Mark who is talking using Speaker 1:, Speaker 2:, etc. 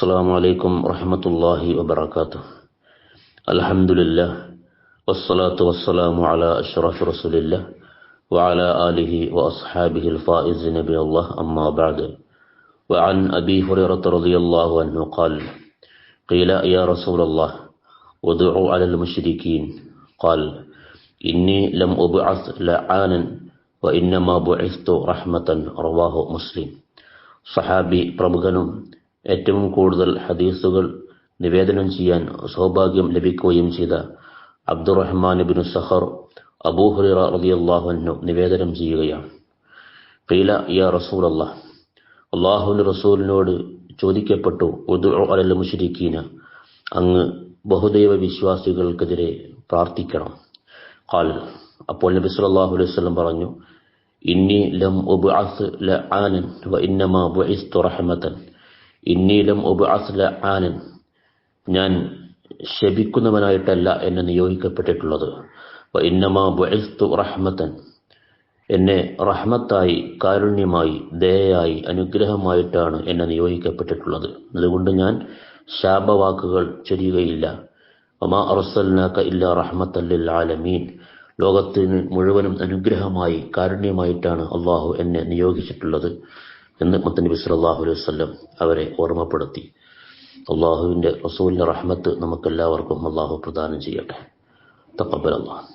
Speaker 1: السلام عليكم ورحمة الله وبركاته الحمد لله والصلاة والسلام على أشرف رسول الله وعلى آله وأصحابه الفائزين بالله أما بعد وعن أبي هريرة رضي الله عنه قال قيل يا رسول الله ودعوا على المشركين قال إني لم أبعث لعانا وإنما بعثت رحمة رواه مسلم സഹാബി പ്രമുഖനും ഏറ്റവും കൂടുതൽ ഹദീസുകൾ നിവേദനം ചെയ്യാൻ സൗഭാഗ്യം ലഭിക്കുകയും ചെയ്ത അബ്ദുറഹ്മാൻ ബിൻ സഹർ അബൂഹുറ റളിയല്ലാഹു അൻഹു നിവേദനം ചെയ്യുകയാണ്. ഖീല യാ റസൂൽ അള്ളാഹ് അള്ളാഹുവിന്റെ റസൂലിനോട് ചോദിക്കപ്പെട്ടു അലൽ മുശ്രിക്കീന അങ്ങ് ബഹുദൈവ വിശ്വാസികൾക്കെതിരെ പ്രാർത്ഥിക്കണം. ഖാൽ അപ്പോൾ നബി സല്ലല്ലാഹു അലൈഹി വസല്ലം പറഞ്ഞു ഇന്നി ലം ഉബ്അസ് ലആനൻ വ ഇന്നമാ ബുഇസ്തു റഹ്മതൻ. ഇന്നി ലം ഉബ്അസ് ഞാൻ ശപിക്കുന്നവനായിട്ടല്ല എന്നെ നിയോഗിക്കപ്പെട്ടിട്ടുള്ളത്. റഹ്മതൻ. എന്നെ റഹ്മത്തായി കാരുണ്യമായി ദയയായി അനുഗ്രഹമായിട്ടാണ് എന്നെ നിയോഗിക്കപ്പെട്ടിട്ടുള്ളത്. അതുകൊണ്ട് ഞാൻ ശാപവാക്കുകൾ ചൊരിയുകയില്ല. ഒമാ അറസൽനാക്ക ഇല്ല റഹ്മത്തല്ലിൽ ആലമീൻ. ലോകത്തിന് മുഴുവനും അനുഗ്രഹമായി കാരുണ്യമായിട്ടാണ് അള്ളാഹു എന്നെ നിയോഗിച്ചിട്ടുള്ളത്. എന്ന് മുത്തനബി സല്ലല്ലാഹു അലൈഹി വസല്ലം അവരെ ഓർമ്മപ്പെടുത്തി. അള്ളാഹുവിന്റെ റസൂലിന്റെ റഹ്മത്ത് നമുക്കെല്ലാവർക്കും അള്ളാഹു പ്രദാനം ചെയ്യട്ടെ. തക്കബൽ അള്ളാഹ്.